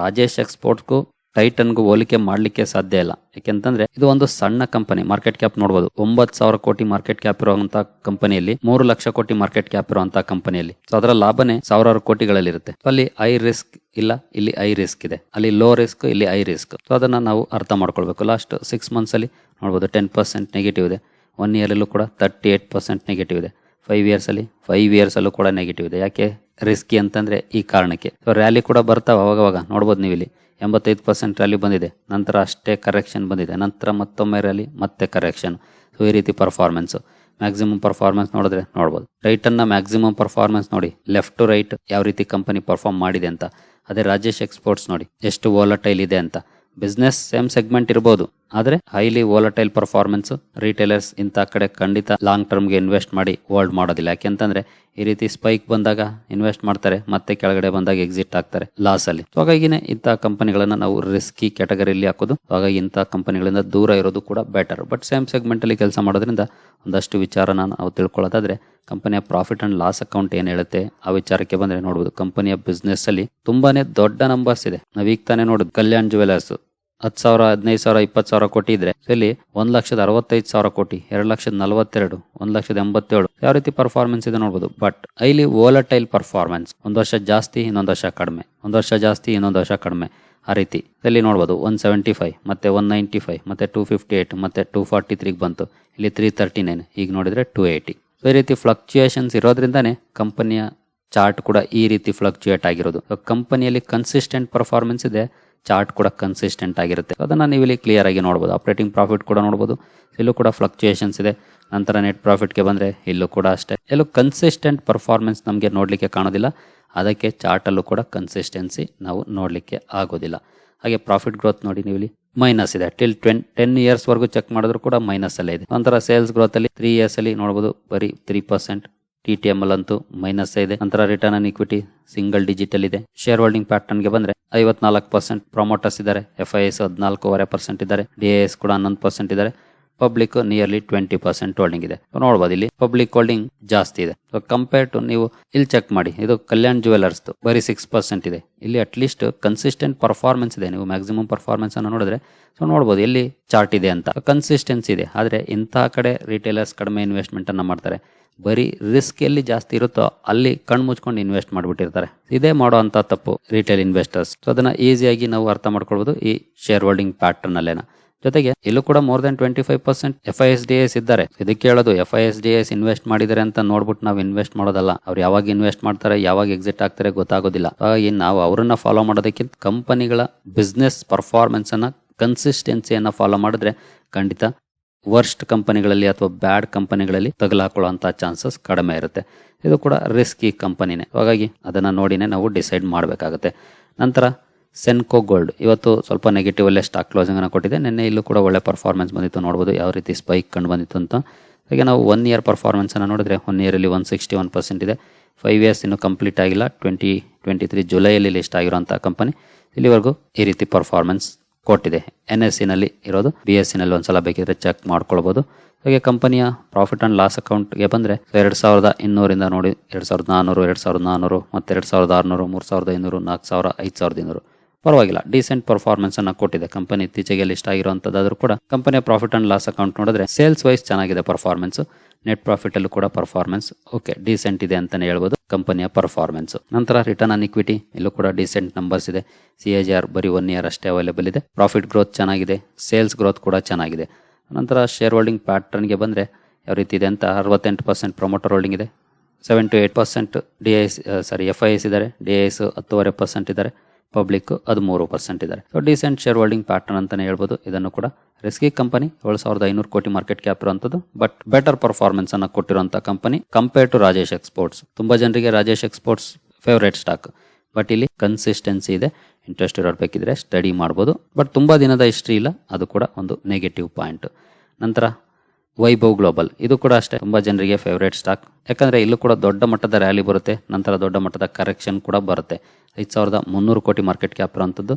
ರಾಜೇಶ್ ಎಕ್ಸ್ಪೋರ್ಟ್ಗೂ ಟೈಟನ್ಗೂ ಹೋಲಿಕೆ ಮಾಡ್ಲಿಕ್ಕೆ ಸಾಧ್ಯ ಇಲ್ಲ. ಯಾಕೆಂತಂದ್ರೆ ಇದು ಒಂದು ಸಣ್ಣ ಕಂಪನಿ ಮಾರ್ಕೆಟ್ ಕ್ಯಾಪ್ ನೋಡಬಹುದು ಒಂಬತ್ತು ಸಾವಿರ ಕೋಟಿ ಮಾರ್ಕೆಟ್ ಕ್ಯಾಪ್ ಇರುವಂತಹ ಕಂಪನಿಯಲ್ಲಿ ಮೂರು ಲಕ್ಷ ಕೋಟಿ ಮಾರ್ಕೆಟ್ ಕ್ಯಾಪ್ ಇರುವಂತಹ ಕಂಪನಿಯಲ್ಲಿ ಸೊ ಅದರ ಲಾಭನೇ ಸಾವಿರಾರು ಕೋಟಿಗಳಲ್ಲಿ ಇರುತ್ತೆ ಅಲ್ಲಿ ಹೈ ರಿಸ್ಕ್ ಇಲ್ಲ, ಇಲ್ಲಿ ಹೈ ರಿಸ್ಕ್ ಇದೆ. ಅಲ್ಲಿ ಲೋ ರಿಸ್ಕ್ ಇಲ್ಲಿ ಹೈ ರಿಸ್ಕ್ ಸೊ ಅದನ್ನ ನಾವು ಅರ್ಥ ಮಾಡ್ಕೊಳ್ಬೇಕು. ಲಾಸ್ಟ್ ಸಿಕ್ಸ್ ಮಂತ್ಸ್ ಅಲ್ಲಿ ನೋಡಬಹುದು ಟೆನ್ ಪರ್ಸೆಂಟ್ ನೆಗೆಟಿವ್ ಇದೆ. ಒನ್ ಇಯರ್ ಅಲ್ಲೂ ಕೂಡ ತರ್ಟಿ ಏಟ್ ಪರ್ಸೆಂಟ್ ನೆಗೆಟಿವ್ ಇದೆ. ಫೈವ್ ಇಯರ್ಸ್ ಅಲ್ಲಿ ಫೈವ್ ಇಯರ್ಸ್ ಅಲ್ಲೂ ಕೂಡ ನೆಗೆಟಿವ್ ಇದೆ. ಯಾಕೆ? ರಿಸ್ಕಿ ಅಂತಂದ್ರೆ ಈ ಕಾರಣಕ್ಕೆ. ಸೊ ರ್ಯಾಲಿ ಕೂಡ ಬರ್ತಾವ ಅವಾಗವಾಗ. ನೋಡ್ಬೋದು ನೀವು ಇಲ್ಲಿ ಎಂಬತ್ತೈದು ಪರ್ಸೆಂಟ್ ರ್ಯಾಲಿ ಬಂದಿದೆ. ನಂತರ ಅಷ್ಟೇ ಕರೆಕ್ಷನ್ ಬಂದಿದೆ. ನಂತರ ಮತ್ತೊಮ್ಮೆ ರ್ಯಾಲಿ ಮತ್ತೆ ಕರೆಕ್ಷನ್ ಸೊ ಈ ರೀತಿ ಪರ್ಫಾರ್ಮೆನ್ಸ್ ಮ್ಯಾಕ್ಸಿಮಮ್ ಪರ್ಫಾರ್ಮೆನ್ಸ್ ನೋಡಿದ್ರೆ ನೋಡ್ಬೋದು. ರೈಟನ್ನು ಮ್ಯಾಕ್ಸಿಮಮ್ ಪರ್ಫಾರ್ಮೆನ್ಸ್ ನೋಡಿ. ಲೆಫ್ಟ್ ಟು ರೈಟ್ ಯಾವ ರೀತಿ ಕಂಪನಿ ಪರ್ಫಾರ್ಮ್ ಮಾಡಿದೆ ಅಂತ. ಅದೇ ರಾಜೇಶ್ ಎಕ್ಸ್ಪೋರ್ಟ್ಸ್ ನೋಡಿ. ಎಷ್ಟು ವಾಲಟೈಲ್ ಇದೆ ಅಂತ. ಬಿಸ್ನೆಸ್ ಸೇಮ್ ಸೆಗ್ಮೆಂಟ್ ಇರ್ಬೋದು. ಆದ್ರೆ ಹೈಲಿ ವೋಲಟೈಲ್ ಪರ್ಫಾರ್ಮೆನ್ಸ್ ರಿಟೇಲರ್ಸ್ ಇಂಥ ಕಡೆ ಖಂಡಿತ ಲಾಂಗ್ ಟರ್ಮ್ಗೆ ಇನ್ವೆಸ್ಟ್ ಮಾಡಿ ಹೋಲ್ಡ್ ಮಾಡೋದಿಲ್ಲ. ಯಾಕೆಂತಂದ್ರೆ ಈ ರೀತಿ ಸ್ಪೈಕ್ ಬಂದಾಗ ಇನ್ವೆಸ್ಟ್ ಮಾಡ್ತಾರೆ, ಮತ್ತೆ ಕೆಳಗಡೆ ಬಂದಾಗ ಎಕ್ಸಿಟ್ ಆಗ್ತಾರೆ ಲಾಸ್ ಅಲ್ಲಿ. ಹಾಗಾಗಿನೇ ಇಂಥ ಕಂಪನಿಗಳನ್ನ ನಾವು ರಿಸ್ಕಿ ಕ್ಯಾಟಗರಿಯಲ್ಲಿ ಹಾಕೋದು ಹಾಗಾಗಿ ಇಂಥ ಕಂಪನಿಗಳಿಂದ ದೂರ ಇರೋದು ಕೂಡ ಬೆಟರ್ ಬಟ್ ಸೇಮ್ ಸೆಗ್ಮೆಂಟ್ ಅಲ್ಲಿ ಕೆಲಸ ಮಾಡೋದ್ರಿಂದ ಒಂದಷ್ಟು ವಿಚಾರನ ನಾವು ತಿಳ್ಕೊಳ್ಳೋದಾದ್ರೆ ಕಂಪನಿಯ ಪ್ರಾಫಿಟ್ ಅಂಡ್ ಲಾಸ್ ಅಕೌಂಟ್ ಏನ್ ಹೇಳುತ್ತೆ ಆ ವಿಚಾರಕ್ಕೆ ಬಂದ್ರೆ ನೋಡಬಹುದು ಕಂಪನಿಯ ಬಿಸ್ನೆಸ್ ಅಲ್ಲಿ ತುಂಬಾನೇ ದೊಡ್ಡ ನಂಬರ್ಸ್ ಇದೆ. ನಾವೀಗ ತಾನೇ ನೋಡುದು. ಕಲ್ಯಾಣ್ ಜುವೆಲರ್ಸ್ ಹತ್ತು ಸಾವಿರ, ಹದಿನೈದು ಸಾವಿರ, ಇಪ್ಪತ್ತು ಸಾವಿರ ಕೋಟಿ ಇದ್ರೆ ಇಲ್ಲಿ ಒಂದ್ ಲಕ್ಷದ ಅರವತ್ತೈದು ಸಾವಿರ ಕೋಟಿ, ಎರಡು ಲಕ್ಷದ ನಲವತ್ತೆರಡು, ಒಂದ್ ಲಕ್ಷದ ಎಂಬತ್ತೇಳು. ಯಾವ ರೀತಿ ಪರ್ಫಾರ್ಮೆನ್ಸ್ ಇದೆ ನೋಡ್ಬೋದು. ಬಟ್ ಇಲ್ಲಿ ವೋಲಟೈಲ್ ಪರ್ಫಾರ್ಮೆನ್ಸ್ ಒಂದು ವರ್ಷ ಜಾಸ್ತಿ, ಇನ್ನೊಂದು ವರ್ಷ ಕಡಿಮೆ. ಒಂದು ವರ್ಷ ಜಾಸ್ತಿ, ಇನ್ನೊಂದು ವರ್ಷ ಕಡಿಮೆ. ಆ ರೀತಿ. ಇಲ್ಲಿ ನೋಡ್ಬೋದು ಒನ್ ಸೆವೆಂಟಿ ಫೈವ್ ಮತ್ತೆ ಒನ್ ನೈಂಟಿ ಫೈವ್ ಮತ್ತೆ ಟೂ ಫಿಫ್ಟಿ ಏಟ್ ಮತ್ತೆ ಟೂ ಫಾರ್ಟಿ ತ್ರೀಗೆ ಬಂತು. ಇಲ್ಲಿ ತ್ರೀ ತರ್ಟಿ ನೈನ್ ಈಗ ನೋಡಿದ್ರೆ ಟೂ ಏಯ್ಟಿ ಸೊ ಈ ರೀತಿ ಫ್ಲಕ್ಚುಯೇಷನ್ಸ್ ಇರೋದ್ರಿಂದಾನೇ ಕಂಪನಿಯ ಚಾರ್ಟ್ ಕೂಡ ಈ ರೀತಿ ಫ್ಲಕ್ಚುಯೇಟ್ ಆಗಿರೋದು. ಕಂಪನಿಯಲ್ಲಿ ಕನ್ಸಿಸ್ಟೆಂಟ್ ಪರ್ಫಾರ್ಮೆನ್ಸ್ ಇದೆ. ಚಾರ್ಟ್ ಕೂಡ ಕನ್ಸಿಸ್ಟೆಂಟ್ ಆಗಿರುತ್ತೆ. ಅದನ್ನು ನೀವು ಇಲ್ಲಿ ಕ್ಲಿಯರ್ ಆಗಿ ನೋಡ್ಬೋದು. ಆಪರೇಟಿಂಗ್ ಪ್ರಾಫಿಟ್ ಕೂಡ ನೋಡ್ಬೋದು. ಇಲ್ಲೂ ಕೂಡ ಫ್ಲಕ್ಚುಯೇಷನ್ಸ್ ಇದೆ. ನಂತರ ನೆಟ್ ಪ್ರಾಫಿಟ್ಗೆ ಬಂದರೆ ಇಲ್ಲೂ ಕೂಡ ಅಷ್ಟೇ. ಎಲ್ಲೂ ಕನ್ಸಿಸ್ಟೆಂಟ್ ಪರ್ಫಾರ್ಮೆನ್ಸ್ ನಮಗೆ ನೋಡಲಿಕ್ಕೆ ಕಾಣೋದಿಲ್ಲ. ಅದಕ್ಕೆ ಚಾರ್ಟಲ್ಲೂ ಕೂಡ ಕನ್ಸಿಸ್ಟೆನ್ಸಿ ನಾವು ನೋಡಲಿಕ್ಕೆ ಆಗೋದಿಲ್ಲ. ಹಾಗೆ ಪ್ರಾಫಿಟ್ ಗ್ರೋತ್ ನೋಡಿ ನೀವು ಮೈನಸ್ ಇದೆ. ಟಿಲ್ ಟ್ವೆನ್ ಟೆನ್ ಇಯರ್ಸ್ ವರೆಗೂ ಚೆಕ್ ಮಾಡಿದ್ರು ಕೂಡ ಮೈನಸ್ ಅಲ್ಲೇ ಇದೆ. ನಂತರ ಸೇಲ್ಸ್ ಗ್ರೋತ್ ಅಲ್ಲಿ ತ್ರೀ ಇಯರ್ಸ್ ಅಲ್ಲಿ ನೋಡಬಹುದು ಬರೀ three percent T T M L ಅಂತೂ ಮೈನಸ್ ಇದೆ. ನಂತರ return on equity single digital ಇದೆ. ಶೇರ್ ಹೋಲ್ಡಿಂಗ್ ಪ್ಯಾಟರ್ನ್ಗೆ ಬಂದ್ರೆ ಐವತ್ನಾಲ್ಕು ಪರ್ಸೆಂಟ್ ಪ್ರಮೋಟರ್ಸ್ ಇದ್ದಾರೆ. ಎಫ್ ಐ ಎಸ್ ಹದಿನಾಲ್ಕೂವರೆ ಪರ್ಸೆಂಟ್ ಇದ್ದಾರೆ. ಡಿ ಎ ಎಸ್ ಕೂಡ ಹನ್ನೊಂದು ಪರ್ಸೆಂಟ್ ಇದ್ದಾರೆ. Public nearly twenty percent holding ಇದೆ. ನೋಡ್ಬೋದು ಇಲ್ಲಿ ಪಬ್ಲಿಕ್ ಹೋಲ್ಡಿಂಗ್ ಜಾಸ್ತಿ ಇದೆ. ಕಂಪೇರ್ ಟು ನೀವು ಇಲ್ಲಿ ಚೆಕ್ ಮಾಡಿ. ಇದು ಕಲ್ಯಾಣ್ ಜುವೆಲರ್ಸ್ ಬರೀ ಸಿಕ್ಸ್ ಪರ್ಸೆಂಟ್ ಇದೆ. ಇಲ್ಲಿ ಅಟ್ ಲೀಸ್ಟ್ ಕನ್ಸಿಸ್ಟೆಂಟ್ ಪರ್ಫಾರ್ಮೆನ್ಸ್ ಇದೆ. ನೀವು ಮ್ಯಾಕ್ಸಿಮಮ್ ಪರ್ಫಾರ್ಮೆನ್ಸ್ ಅನ್ನು ನೋಡಿದ್ರೆ. ಸೊ ನೋಡ್ಬೋದು ಎಲ್ಲಿ ಚಾರ್ಟ್ ಇದೆ ಅಂತ. ಕನ್ಸಿಸ್ಟೆನ್ಸಿ ಇದೆ. ಆದ್ರೆ ಇಂತಹ ಕಡೆ ರಿಟೇಲರ್ಸ್ ಕಡಿಮೆ ಇನ್ವೆಸ್ಟ್ಮೆಂಟ್ ಅನ್ನು ಮಾಡ್ತಾರೆ. ಬರೀ ರಿಸ್ಕ್ ಎಲ್ಲಿ ಜಾಸ್ತಿ ಇರುತ್ತೋ ಅಲ್ಲಿ ಕಣ್ಣು ಮುಚ್ಕೊಂಡು ಇನ್ವೆಸ್ಟ್ ಮಾಡಿಬಿಟ್ಟಿರ್ತಾರೆ. ಇದೇ ಮಾಡುವಂತ ತಪ್ಪು ರಿಟೇಲ್ ಇನ್ವೆಸ್ಟರ್ಸ್ ಸೊ ಅದನ್ನ ಈಸಿಯಾಗಿ ನಾವು ಅರ್ಥ ಮಾಡ್ಕೊಳ್ಬೋದು ಈ ಶೇರ್ ಹೋಲ್ಡಿಂಗ್ ಪ್ಯಾಟರ್ನ್ ಅಲ್ಲೇನ. ಜೊತೆಗೆ ಇಲ್ಲೂ ಕೂಡ more than twenty five percent F I S D S ಇದ್ದಾರೆ. ಇದಕ್ಕೆ ಹೇಳೋದು F I S D S invest ಮಾಡಿದ್ದಾರೆ ಅಂತ ನೋಡ್ಬಿಟ್ಟು ನಾವು ಇನ್ವೆಸ್ಟ್ ಮಾಡೋದಲ್ಲ. ಅವ್ರು ಯಾವಾಗ ಇನ್ವೆಸ್ಟ್ ಮಾಡ್ತಾರೆ, ಯಾವಾಗ ಎಕ್ಸಿಟ್ ಆಗ್ತಾರೆ ಗೊತ್ತಾಗೋದಿಲ್ಲ. ಹಾಗಾಗಿ ನಾವು ಅವರನ್ನ ಫಾಲೋ ಮಾಡೋದಕ್ಕಿಂತ ಕಂಪನಿಗಳ ಬಿಸ್ನೆಸ್ ಪರ್ಫಾರ್ಮೆನ್ಸ್ ಅನ್ನ ಕನ್ಸಿಸ್ಟೆನ್ಸಿಯನ್ನ ಫಾಲೋ ಮಾಡಿದ್ರೆ ಖಂಡಿತ ವರ್ಸ್ಟ್ ಕಂಪನಿಗಳಲ್ಲಿ ಅಥವಾ ಬ್ಯಾಡ್ ಕಂಪನಿಗಳಲ್ಲಿ ತಗಲಾಕೊಳ್ಳುವಂತಹ ಚಾನ್ಸಸ್ ಕಡಿಮೆ ಇರುತ್ತೆ. ಇದು ಕೂಡ ರಿಸ್ಕಿ ಕಂಪನಿನೇ ಹಾಗಾಗಿ ಅದನ್ನ ನೋಡಿನೇ ನಾವು ಡಿಸೈಡ್ ಮಾಡಬೇಕಾಗುತ್ತೆ. ನಂತರ ಸೆನ್ಕೋ ಗೋಲ್ಡ್ ಇವತ್ತು ಸ್ವಲ್ಪ ನೆಗೆಟಿವ್ ಅಲ್ಲೇ ಸ್ಟಾಕ್ ಕ್ಲೋಸಿಂಗ್ ಅನ್ನ ಕೊಟ್ಟಿದೆ. ನಿನ್ನೆ ಇಲ್ಲೂ ಕೂಡ ಒಳ್ಳೆ ಪರ್ಫಾರ್ಮೆನ್ಸ್ ಬಂದಿತ್ತು ನೋಡಬಹುದು ಯಾವ ರೀತಿ ಸ್ಪೈಕ್ ಕಂಡು ಬಂದಿತ್ತು ಅಂತ. ಹಾಗೆ ನಾವು ಒನ್ ಇಯರ್ ಪರ್ಫಾರ್ಮೆನ್ಸನ್ನು ನೋಡಿದ್ರೆ ಒನ್ ಇಯರಲ್ಲಿ ಒನ್ ಸಿಕ್ಸ್ಟಿ ಒನ್ ಪರ್ಸೆಂಟ್ ಇದೆ. ಫೈವ್ ಇಯರ್ಸ್ ಇನ್ನೂ ಕಂಪ್ಲೀಟ್ ಆಗಿಲ್ಲ. ಟ್ವೆಂಟಿ ಟ್ವೆಂಟಿ ತ್ರೀ ಜುಲೈಯಲ್ಲಿ ಲಿಸ್ಟ್ ಆಗಿರುವಂಥ ಕಂಪನಿ ಇಲ್ಲಿವರೆಗೂ ಈ ರೀತಿ ಪರ್ಫಾರ್ಮೆನ್ಸ್ ಕೊಟ್ಟಿದೆ. ಎನ್ ಎಸ್ ಸಿನಲ್ಲಿ ಇರೋದು. ಬಿ ಎಸ್ ಸಿನಲ್ಲಿ ಒಂದ್ಸಲ ಬೇಕಿದ್ರೆ ಚೆಕ್ ಮಾಡ್ಕೊಳ್ಬೋದು. ಹಾಗೆ ಕಂಪನಿಯ ಪ್ರಾಫಿಟ್ ಆ್ಯಂಡ್ ಲಾಸ್ ಅಕೌಂಟ್ಗೆ ಬಂದರೆ, ಎರಡು ಸಾವಿರದ ಇನ್ನೂರಿಂದ ನೋಡಿ, ಎರಡು ಸಾವಿರದ ನಾನ್ನೂರು ಎರಡು ಸಾವಿರದ ನಾನ್ನೂರು ಮತ್ತು ಎರಡು ಸಾವಿರದ ಆರುನೂರು, ಮೂರು ಸಾವಿರದ ಐನೂರು, ನಾಲ್ಕು ಸಾವಿರ, ಐದು ಸಾವಿರದ ಇನ್ನೂರು. ಪರವಾಗಿಲ್ಲ. ಡೀಸೆಂಟ್ ಪರ್ಫಾರ್ಮೆನ್ಸ್ ಅನ್ನ ಕೊಟ್ಟಿದೆ. ಕಂಪನಿ ಇತ್ತೀಚೆಗೆ ಲಿಸ್ಟ್ ಆಗಿರುವಂತದ್ದಾದ್ರೂ ಕೂಡ ಕಂಪನಿಯ ಪ್ರಾಫಿಟ್ ಅಂಡ್ ಲಾಸ್ ಅಕೌಂಟ್ ನೋಡಿದ್ರೆ ಸೇಲ್ಸ್ ವೈಸ್ ಚೆನ್ನಾಗಿದೆ ಪರ್ಫಾರ್ಮೆನ್ಸ್ ನೆಟ್ ಪ್ರಾಫಿಟ್ ಅಲ್ಲೂ ಕೂಡ ಪರ್ಫಾರ್ಮೆನ್ಸ್ ಓಕೆ ಡೀಸೆಂಟ್ ಇದೆ ಅಂತಾನೆ ಹೇಳ್ಬೋದು ಕಂಪನಿಯ ಪರ್ಫಾರ್ಮೆನ್ಸ್ ನಂತರ ರಿಟರ್ನ್ ಆನ್ ಇಕ್ವಿಟಿ ಇಲ್ಲೂ ಕೂಡ ಡೀಸೆಂಟ್ ನಂಬರ್ಸ್ ಇದೆ. ಸಿ ಎ ಜಿ ಆರ್ ಬರೀ ಒನ್ ಇಯರ್ ಅಷ್ಟೇ ಅವೈಲೇಬಲ್ ಇದೆ. ಪ್ರಾಫಿಟ್ ಗ್ರೋತ್ ಚೆನ್ನಾಗಿದೆ. ಸೇಲ್ಸ್ ಗ್ರೋತ್ ಕೂಡ ಚೆನ್ನಾಗಿದೆ. ನಂತರ ಶೇರ್ ಹೋಲ್ಡಿಂಗ್ ಪ್ಯಾಟರ್ನ್ಗೆ ಬಂದರೆ ಯಾವ ರೀತಿ ಇದೆ ಅಂತ ಅರವತ್ತೆಂಟು ಪರ್ಸೆಂಟ್ ಪ್ರೊಮೋಟರ್ ಹೋಲ್ಡಿಂಗ್ ಇದೆ. Seven to eight percent D I sorry F I S ಇದ್ದಾರೆ. ಡಿ ಐ ಎಸ್ ಹತ್ತುವರೆ ಪರ್ಸೆಂಟ್ ಇದ್ದಾರೆ. ಪಬ್ಲಿಕ್ ಅದು ಮೂರು ಪರ್ಸೆಂಟ್ ಇದ್ದಾರೆ so decent share holding pattern ಅಂತಾನೆ ಹೇಳ್ಬೋದು. ಇದನ್ನು ಕೂಡ ರಿಸ್ಕಿ ಕಂಪನಿ ಏಳು ಸಾವಿರದ ಐನೂರು ಕೋಟಿ ಮಾರ್ಕೆಟ್ ಕ್ಯಾಪ್ ಇರುವಂತದ್ದು ಬಟ್ ಬೆಟರ್ ಪರ್ಫಾರ್ಮೆನ್ಸ್ ಅನ್ನು ಕೊಟ್ಟಿರುವಂಥ company compare to Rajesh Exports ತುಂಬಾ ಜನರಿಗೆ Rajesh Exports favourite stock but ಇಲ್ಲಿ ಕನ್ಸಿಸ್ಟೆನ್ಸಿ ಇದೆ. ಇಂಟ್ರೆಸ್ಟ್ ಇರಬೇಕಿದ್ರೆ ಬೇಕಿದ್ರೆ ಸ್ಟಡಿ ಮಾಡ್ಬೋದು. ಬಟ್ ತುಂಬಾ ದಿನದ ಹಿಸ್ಟ್ರಿ ಇಲ್ಲ. ಅದು ಕೂಡ ಒಂದು ನೆಗೆಟಿವ್ ಪಾಯಿಂಟ್ ನಂತರ ವೈಭವ್ ಗ್ಲೋಬಲ್ ಇದು ಕೂಡ ಅಷ್ಟೇ. ತುಂಬಾ ಜನರಿಗೆ ಫೇವರೇಟ್ ಸ್ಟಾಕ್ ಯಾಕಂದ್ರೆ ಇಲ್ಲೂ ಕೂಡ ದೊಡ್ಡ ಮಟ್ಟದ ರ್ಯಾಲಿ ಬರುತ್ತೆ. ನಂತರ ದೊಡ್ಡ ಮಟ್ಟದ ಕರೆಕ್ಷನ್ ಕೂಡ ಬರುತ್ತೆ. ಐದು ಸಾವಿರದ ಮುನ್ನೂರು ಕೋಟಿ ಮಾರ್ಕೆಟ್ ಕ್ಯಾಪ್ ಇರುವಂಥದ್ದು.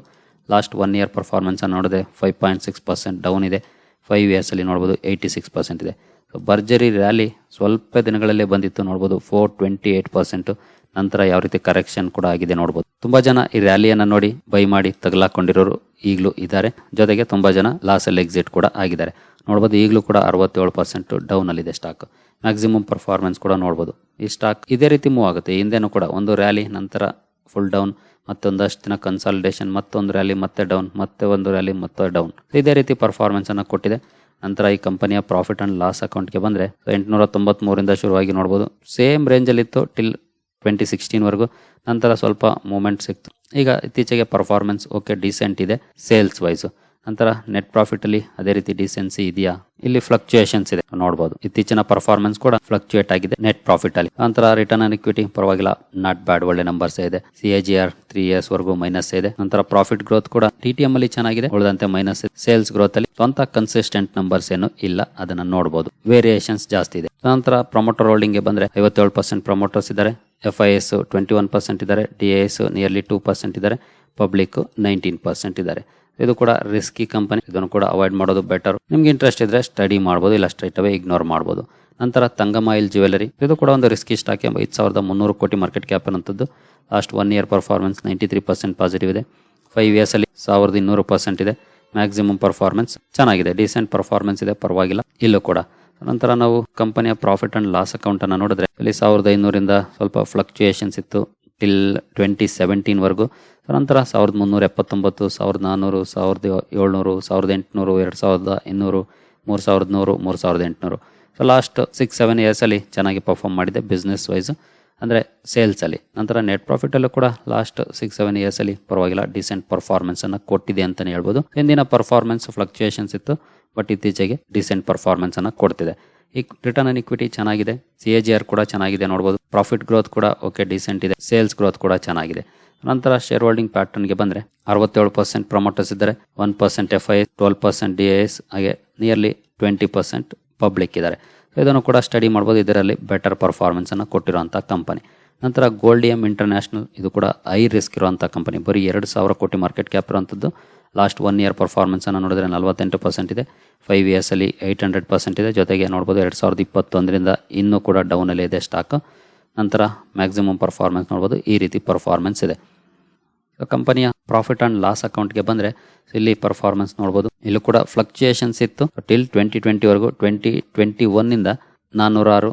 ಲಾಸ್ಟ್ ಒನ್ ಇಯರ್ ಪರ್ಫಾರ್ಮೆನ್ಸನ್ನು ನೋಡಿದೆ five point six percent down ಇದೆ. ಫೈವ್ ಇಯರ್ಸಲ್ಲಿ ನೋಡ್ಬೋದು ಏಯ್ಟಿ ಸಿಕ್ಸ್ ಪರ್ಸೆಂಟ್ ಇದೆ. ಸೊ ಭರ್ಜರಿ ರ್ಯಾಲಿ ಸ್ವಲ್ಪ ದಿನಗಳಲ್ಲೇ ಬಂದಿತ್ತು, ನೋಡ್ಬೋದು ಫೋರ್ ಟ್ವೆಂಟಿ ಏಯ್ಟ್ ಪರ್ಸೆಂಟು ನಂತರ ಯಾವ ರೀತಿ ಕರೆಕ್ಷನ್ ಕೂಡ ಆಗಿದೆ ನೋಡ್ಬೋದು. ತುಂಬ ಜನ ಈ ರ್ಯಾಲಿಯನ್ನು ನೋಡಿ ಬೈ ಮಾಡಿ ತಗಲಾಕೊಂಡಿರೋರು ಈಗಲೂ ಇದ್ದಾರೆ. ಜೊತೆಗೆ ತುಂಬ ಜನ ಲಾಸಲ್ಲಿ ಎಕ್ಸಿಟ್ ಕೂಡ ಆಗಿದ್ದಾರೆ. ನೋಡ್ಬೋದು ಈಗಲೂ ಕೂಡ ಅರವತ್ತೇಳು ಪರ್ಸೆಂಟ್ ಡೌನಲ್ಲಿದೆ ಸ್ಟಾಕ್ ಮ್ಯಾಕ್ಸಿಮಮ್ ಪರ್ಫಾರ್ಮೆನ್ಸ್ ಕೂಡ ನೋಡ್ಬೋದು. ಈ ಸ್ಟಾಕ್ ಇದೇ ರೀತಿ ಮೂವ್ ಆಗುತ್ತೆ. ಹಿಂದೆನೂ ಕೂಡ ಒಂದು ರ್ಯಾಲಿ ನಂತರ ಫುಲ್ ಡೌನ್ ಮತ್ತೊಂದಷ್ಟು ದಿನ ಕನ್ಸಾಲಿಡೇಷನ್ ಮತ್ತೊಂದು ರ್ಯಾಲಿ ಮತ್ತೆ ಡೌನ್ ಮತ್ತೆ ಒಂದು ರ್ಯಾಲಿ ಮತ್ತೆ ಡೌನ್ ಇದೇ ರೀತಿ ಪರ್ಫಾರ್ಮೆನ್ಸ್ ಅನ್ನು ಕೊಟ್ಟಿದೆ. ನಂತರ ಈ ಕಂಪನಿಯ ಪ್ರಾಫಿಟ್ ಅಂಡ್ ಲಾಸ್ ಅಕೌಂಟ್ಗೆ ಬಂದರೆ ಎಂಟುನೂರ ತೊಂಬತ್ಮೂರಿಂದ ಶುರುವಾಗಿ ನೋಡ್ಬೋದು. ಸೇಮ್ ರೇಂಜಲ್ಲಿತ್ತು ಟಿಲ್ ಟ್ವೆಂಟಿ ಸಿಕ್ಸ್ಟೀನ್ವರೆಗೂ ನಂತರ ಸ್ವಲ್ಪ ಮೂಮೆಂಟ್ ಸಿಕ್ತು. ಈಗ ಇತ್ತೀಚೆಗೆ ಪರ್ಫಾರ್ಮೆನ್ಸ್ ಓಕೆ ಡೀಸೆಂಟ್ ಇದೆ ಸೇಲ್ಸ್ ವೈಸು ನಂತರ ನೆಟ್ ಪ್ರಾಫಿಟ್ ಅಲ್ಲಿ ಅದೇ ರೀತಿ ಡಿಸೆನ್ಸಿ ಇದೆಯಾ? ಇಲ್ಲಿ ಫ್ಲಕ್ಚುಯೇಷನ್ಸ್ ಇದೆ. ನೋಡಬಹುದು ಇತ್ತೀಚಿನ ಪರ್ಫಾರ್ಮೆನ್ಸ್ ಕೂಡ ಫ್ಲಕ್ಚುಯೇಟ್ ಆಗಿದೆ ನೆಟ್ ಪ್ರಾಫಿಟ್ ಅಲ್ಲಿ. ನಂತರ ರಿಟರ್ನ್ ಆನ್ ಇಕ್ವಿಟಿ ಪರವಾಗಿಲ್ಲ. ನಾಟ್ ಬ್ಯಾಡ್ ಒಳ್ಳೆ ನಂಬರ್ಸ್ ಇದೆ. C A G R three years ವರೆಗೂ ಮೈನಸ್ ಇದೆ. ನಂತರ ಪ್ರಾಫಿಟ್ ಗ್ರೋತ್ ಕೂಡ ಟಿ ಟಿ ಎಂ ಅಲ್ಲಿ ಚೆನ್ನಾಗಿದೆ. ಉಳಿದಂತೆ ಮೈನಸ್ ಇದೆ. ಸೇಲ್ಸ್ ಗ್ರೋತ್ ಅಲ್ಲಿ ಸ್ವಂತ ಕನ್ಸಿಸ್ಟೆಂಟ್ ನಂಬರ್ಸ್ ಏನು ಇಲ್ಲ. ಅದನ್ನ ನೋಡಬಹುದು ವೇರಿಯೇಷನ್ಸ್ ಜಾಸ್ತಿ ಇದೆ. ನಂತರ ಪ್ರಮೋಟರ್ ಹೋಲ್ಡಿಂಗ್ ಬಂದ್ರೆ ಐವತ್ತೇಳು ಪರ್ಸೆಂಟ್ ಪ್ರಮೋಟರ್ಸ್ ಇದ್ದಾರೆ. F I S twenty one percent ಇದ್ದಾರೆ D S nearly two percent ಇದ್ದಾರೆ. ಪಬ್ಲಿಕ್ ನೈನ್ಟೀನ್ ಪರ್ಸೆಂಟ್ ಇದ್ದಾರೆ. ಇದು ಕೂಡ ರಿಸ್ಕಿ ಕಂಪನಿ ಇದನ್ನು ಕೂಡ ಅವಾಯ್ಡ್ ಮಾಡೋದು ಬೆಟರ್ ನಿಮ್ಗೆ ಇಂಟ್ರೆಸ್ಟ್ ಇದ್ರೆ ಸ್ಟಡಿ ಮಾಡಬಹುದು ಇಲ್ಲ ಸ್ಟ್ರೈಟ್ ಅವೇ ಇಗ್ನೋರ್ ಮಾಡಬಹುದು ನಂತರ ತಂಗಮಾಯಿಲ್ ಜ್ಯುವೆಲರಿ ಇದು ಕೂಡ ಒಂದು ರಿಸ್ಕಿ ಸ್ಟಾಕ್ ಐದು ಸಾವಿರದ ಮುನ್ನೂರು ಕೋಟಿ ಮಾರ್ಕೆಟ್ ಕ್ಯಾಪ್ ಅನ್ನೋಂಥದ್ದು last one year performance ninety three percent positive ಇದೆ. ಫೈವ್ ಇಯರ್ಸ್ ಅಲ್ಲಿ ಸಾವಿರದ ಇನ್ನೂರು ಪರ್ಸೆಂಟ್ ಇದೆ. ಮ್ಯಾಕ್ಸಿಮಮ್ ಪರ್ಫಾರ್ಮೆನ್ಸ್ ಚೆನ್ನಾಗಿದೆ. ಡಿಸೆಂಟ್ ಪರ್ಫಾರ್ಮೆನ್ಸ್ ಇದೆ, ಪರವಾಗಿಲ್ಲ. ಇಲ್ಲೂ ಕೂಡ. ನಂತರ ನಾವು ಕಂಪನಿಯ ಪ್ರಾಫಿಟ್ ಅಂಡ್ ಲಾಸ್ ಅಕೌಂಟ್ ಅನ್ನು ನೋಡಿದ್ರೆ, ಇಲ್ಲಿ ಸಾವಿರದ ಐನೂರಿಂದ ಸ್ವಲ್ಪ ಫ್ಲಕ್ಚುಯೇಷನ್ಸ್ ಇತ್ತು. ಟಿಲ್ ಟ್ವೆಂಟಿ ಸೆವೆಂಟೀನ್ ವರೆಗೂ ನಂತರ ಸಾವಿರದ ಮುನ್ನೂರ ಎಪ್ಪತ್ತೊಂಬತ್ತು, ಸಾವಿರದ ನಾನ್ನೂರು ಸಾವಿರದ ಏಳ್ನೂರು, ಸಾವಿರದ ಎಂಟುನೂರು, ಎರಡು ಸಾವಿರದ ಇನ್ನೂರು, ಮೂರು ಸಾವಿರದ ನೂರು, ಮೂರು ಸಾವಿರದ ಎಂಟುನೂರು. ಸೊ ಲಾಸ್ಟ್ ಸಿಕ್ಸ್ ಸೆವೆನ್ ಇಯರ್ಸಲ್ಲಿ ಚೆನ್ನಾಗಿ ಪರ್ಫಾರ್ಮ್ ಮಾಡಿದೆ ಬಿಸ್ನೆಸ್ ವೈಸ್ ಅಂದರೆ ಸೇಲ್ಸಲ್ಲಿ ನಂತರ ನೆಟ್ ಪ್ರಾಫಿಟಲ್ಲೂ ಕೂಡ ಲಾಸ್ಟ್ ಸಿಕ್ಸ್ ಸೆವೆನ್ ಇಯರ್ಸಲ್ಲಿ ಪರವಾಗಿಲ್ಲ ಡಿಸೆಂಟ್ ಪರ್ಫಾರ್ಮೆನ್ಸನ್ನು ಕೊಟ್ಟಿದೆ ಅಂತಲೇ ಹೇಳ್ಬೋದು. ಹಿಂದಿನ ಪರ್ಫಾರ್ಮೆನ್ಸ್ ಫ್ಲಕ್ಚುಯೇಷನ್ಸ್ ಇತ್ತು ಬಟ್ ಇತ್ತೀಚೆಗೆ ಡಿಸೆಂಟ್ ಪರ್ಫಾರ್ಮೆನ್ಸನ್ನು ಕೊಡ್ತಿದೆ. ಈ ರಿಟರ್ನ್ ಆನ್ ಇಕ್ವಿಟಿ ಚೆನ್ನಾಗಿದೆ ಸಿ ಎ ಜಿ ಆರ್ ಕೂಡ ಚೆನ್ನಾಗಿದೆ ನೋಡ್ಬೋದು. ಪ್ರಾಫಿಟ್ ಗ್ರೋತ್ ಕೂಡ ಓಕೆ ಡಿಸೆಂಟ್ ಇದೆ ಸೇಲ್ಸ್ ಗ್ರೋತ್ ಕೂಡ ಚೆನ್ನಾಗಿದೆ. ನಂತರ ಶೇರ್ ಹೋಲ್ಡಿಂಗ್ ಪ್ಯಾಟರ್ನ್ಗೆ ಬಂದರೆ ಅರವತ್ತೇಳು ಪರ್ಸೆಂಟ್ ಪ್ರಮೋಟರ್ಸ್ ಇದ್ದಾರೆ one percent F I twelve percent D S ಹಾಗೆ ನಿಯರ್ಲಿ ಟ್ವೆಂಟಿ ಪರ್ಸೆಂಟ್ ಪಬ್ಲಿಕ್ ಇದ್ದಾರೆ. ಇದನ್ನು ಕೂಡ ಸ್ಟಡಿ ಮಾಡ್ಬೋದು. ಇದರಲ್ಲಿ ಬೆಟರ್ ಪರ್ಫಾರ್ಮೆನ್ಸನ್ನು ಕೊಟ್ಟಿರುವಂಥ ಕಂಪನಿ ನಂತರ ಗೋಲ್ಡಿಯಂ ಇಂಟರ್ನ್ಯಾಷನಲ್ ಇದು ಕೂಡ ಹೈ ರಿಸ್ಕ್ ಇರುವಂಥ ಕಂಪನಿ ಬರೀ ಎರಡು ಸಾವಿರ ಕೋಟಿ ಮಾರ್ಕೆಟ್ ಕ್ಯಾಪ್ ಇರುವಂಥದ್ದು ಲಾಸ್ಟ್ ಒನ್ ಇಯರ್ ಪರ್ಫಾರ್ಮೆನ್ಸನ್ನು ನೋಡಿದ್ರೆ ನಲವತ್ತೆಂಟು ಪರ್ಸೆಂಟ್ ಇದೆ. ಫೈವ್ ಇಯರ್ಸಲ್ಲಿ ಏಯ್ಟ್ ಹಂಡ್ರೆಡ್ ಪರ್ಸೆಂಟ್ ಇದೆ. ಜೊತೆಗೆ ನೋಡ್ಬೋದು ಎರಡು ಸಾವಿರದ ಇಪ್ಪತ್ತೊಂದರಿಂದ ಇನ್ನೂ ಕೂಡ ಡೌನಲ್ಲಿ ಇದೆ ಸ್ಟಾಕ್ ನಂತರ ಮ್ಯಾಕ್ಸಿಮಮ್ ಪರ್ಫಾರ್ಮೆನ್ಸ್ ನೋಡ್ಬೋದು. ಈ ರೀತಿ ಪರ್ಫಾರ್ಮೆನ್ಸ್ ಇದೆ. ಕಂಪನಿಯ ಪ್ರಾಫಿಟ್ ಅಂಡ್ ಲಾಸ್ ಅಕೌಂಟ್ಗೆ ಬಂದರೆ ಇಲ್ಲಿ ಪರ್ಫಾರ್ಮೆನ್ಸ್ ನೋಡ್ಬೋದು. ಇಲ್ಲೂ ಕೂಡ ಫ್ಲಕ್ಚುಯೇಷನ್ಸ್ ಇತ್ತು. ಟಿಲ್ ಟ್ವೆಂಟಿ ಟ್ವೆಂಟಿವರೆಗೂ ಟ್ವೆಂಟಿ ಟ್ವೆಂಟಿ ಒನ್ನಿಂದ ನಾನ್ನೂರಾರು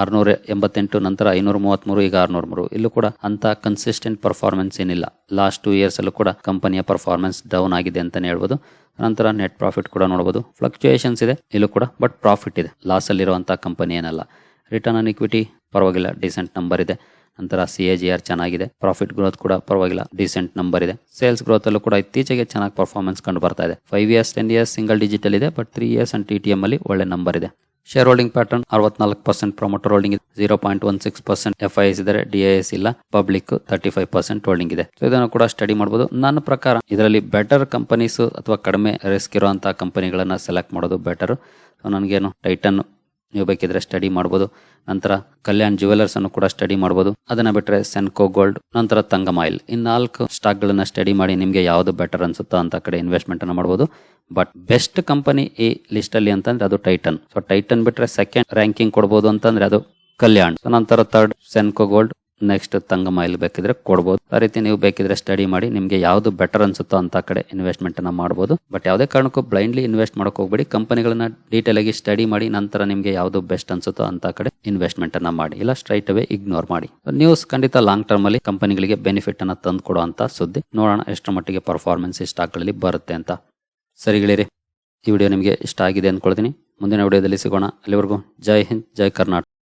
ಆರುನೂರ ಎಂಬತ್ತೆಂಟು, ನಂತರ ಐನೂರ ಮೂವತ್ತ್ಮೂರು ಈಗ ಆರುನೂರ ಮೂರು. ಇಲ್ಲೂ ಕೂಡ ಅಂತ ಕನ್ಸಿಸ್ಟೆಂಟ್ ಪರ್ಫಾರ್ಮೆನ್ಸ್ ಏನಿಲ್ಲ. ಲಾಸ್ಟ್ ಟೂ ಇಯರ್ಸ್ ಅಲ್ಲೂ ಕೂಡ ಕಂಪನಿಯ ಪರ್ಫಾರ್ಮೆನ್ಸ್ ಡೌನ್ ಆಗಿದೆ ಅಂತಲೇ ಹೇಳ್ಬೋದು. ನಂತರ ನೆಟ್ ಪ್ರಾಫಿಟ್ ಕೂಡ ನೋಡ್ಬೋದು. ಫ್ಲಕ್ಚುಯೇಷನ್ಸ್ ಇದೆ, ಇಲ್ಲೂ ಕೂಡ ಬಟ್ ಪ್ರಾಫಿಟ್ ಇದೆ. ಲಾಸಲ್ಲಿರುವಂಥ ಕಂಪನಿ ಏನಲ್ಲ. ರಿಟರ್ನ್ ಆನ್ ಇಕ್ವಿಟಿ ಪರವಾಗಿಲ್ಲ ಡಿಸೆಂಟ್ ನಂಬರ್ ಇದೆ. ನಂತರ ಸಿ ಎ ಜಿ ಆರ್ ಚೆನ್ನಾಗಿದೆ. ಪ್ರಾಫಿಟ್ ಗ್ರೋತ್ ಕೂಡ ಪರವಾಗಿಲ್ಲ. ಡಿಸೆಂಟ್ ನಂಬರ್ ಇದೆ. ಸೇಲ್ಸ್ ಗ್ರೋತ್ ಅಲ್ಲೂ ಕೂಡ ಇತ್ತೀಚೆಗೆ ಚೆನ್ನಾಗಿ ಪರ್ಫಾರ್ಮೆನ್ಸ್ ಕಂಡು ಬರ್ತಾ ಇದೆ. Five years ten years single digital ಇದೆ but three years and T T M ಅಲ್ಲಿ ಒಳ್ಳೆ ನಂಬರ್ ಇದೆ. ಶೇರ್ ಹೋಲ್ಡಿಂಗ್ ಪ್ಯಾಟರ್ನ್ ಅರವತ್ನಾಲ್ಕು ಪರ್ಸೆಂಟ್ ಪ್ರೊಮೋಟರ್ ಹೋಲ್ಡಿಂಗ್ ಇದೆ. Zero point one six percent F I S ಇದ್ದಾರೆ ಡಿ ಎಸ್ ಇಲ್ಲ. Public thirty five percent holding ಇದೆ. So ಇದನ್ನು ಕೂಡ ಸ್ಟಡಿ ಮಾಡಬಹುದು ನನ್ನ ಪ್ರಕಾರ ಇದರಲ್ಲಿ ಬೆಟರ್ ಕಂಪನೀಸ್ ಅಥವಾ ಕಡಿಮೆ ರಿಸ್ಕ್ ಇರುವಂತಹ ಕಂಪನಿಗಳನ್ನ ಸೆಲೆಕ್ಟ್ ಮಾಡೋದು ಬೆಟರ್ ಸೊ ನನಗೇನು ಟೈಟನ್ ನೀವು ಬೇಕಿದ್ರೆ ಸ್ಟಡಿ ಮಾಡ್ಬೋದು. ನಂತರ ಕಲ್ಯಾಣ್ ಜುವೆಲರ್ಸ್ ಅನ್ನು ಕೂಡ ಸ್ಟಡಿ ಮಾಡ್ಬೋದು. ಅದನ್ನ ಬಿಟ್ರೆ ಸೆನ್ಕೋ ಗೋಲ್ಡ್ ನಂತರ ತಂಗಮಾಯಿಲ್ ಈ ನಾಲ್ಕು ಸ್ಟಾಕ್ ಗಳನ್ನ ಸ್ಟಡಿ ಮಾಡಿ ನಿಮಗೆ ಯಾವ್ದು ಬೆಟರ್ ಅನ್ಸುತ್ತೋ ಅಂತ ಕಡೆ ಇನ್ವೆಸ್ಟ್ಮೆಂಟ್ ಅನ್ನ ಮಾಡಬಹುದು ಬಟ್ ಬೆಸ್ಟ್ ಕಂಪನಿ ಈ ಲಿಸ್ಟ್ ಅಲ್ಲಿ ಅಂತಂದ್ರೆ ಅದು ಟೈಟನ್ ಸೊ ಟೈಟನ್ ಬಿಟ್ರೆ ಸೆಕೆಂಡ್ ರ್ಯಾಂಕಿಂಗ್ ಕೊಡಬಹುದು ಅಂತಂದ್ರೆ ಅದು ಕಲ್ಯಾಣ್. ನಂತರ third Senco Gold next Thangamayil ಬೇಕಿದ್ರೆ ಕೊಡ್ಬೋದು. ಆ ರೀತಿ ನೀವು ಬೇಕಿದ್ರೆ ಸ್ಟಡಿ ಮಾಡಿ, ನಿಮಗೆ ಯಾವ್ದು ಬೆಟರ್ ಅನ್ಸುತ್ತೋ ಅಂತ ಕಡೆ ಇನ್ವೆಸ್ಟ್ಮೆಂಟ್ ಅನ್ನ ಮಾಡಬಹುದು ಬಟ್ ಯಾವುದೇ ಕಾರಣಕ್ಕೂ ಬ್ಲೈಂಡ್ಲಿ ಇನ್ವೆಸ್ಟ್ ಮಾಡಕ್ ಹೋಗ್ಬೇಡಿ. ಕಂಪನಿಗಳನ್ನ ಡೀಟೇಲ್ ಆಗಿ ಸ್ಟಡಿ ಮಾಡಿ, ನಂತರ ನಿಮಗೆ ಯಾವ್ದು ಬೆಸ್ಟ್ ಅನ್ಸುತ್ತೋ ಅಂತ ಕಡೆ ಇನ್ವೆಸ್ಟ್ಮೆಂಟ್ ಅನ್ನ ಮಾಡಿ. ಇಲ್ಲ ಸ್ಟ್ರೈಟ್ ಅವೇ ಇಗ್ನೋರ್ ಮಾಡಿ. ನ್ಯೂಸ್ ಖಂಡಿತ ಲಾಂಗ್ ಟರ್ಮ್ ಅಲ್ಲಿ ಕಂಪನಿಗಳಿಗೆ ಬೆನಿಫಿಟ್ ಅನ್ನ ತಂದು ಕೊಡುವಂತ ಸುದ್ದಿ. ನೋಡೋಣ ಎಷ್ಟರ ಮಟ್ಟಿಗೆ ಪರ್ಫಾರ್ಮೆನ್ಸ್ ಈ ಸ್ಟಾಕ್ಗಳಲ್ಲಿ ಬರುತ್ತೆ ಅಂತ. ಸರಿಗಳಿರಿ ಈ ವಿಡಿಯೋ ನಿಮಗೆ ಇಷ್ಟ ಆಗಿದೆ ಅಂದ್ಕೊಳ್ತೀನಿ ಮುಂದಿನ ವಿಡಿಯೋದಲ್ಲಿ ಸಿಗೋಣ. ಅಲ್ಲಿವರೆಗೂ ಜೈ ಹಿಂದ್, ಜೈ ಕರ್ನಾಟಕ.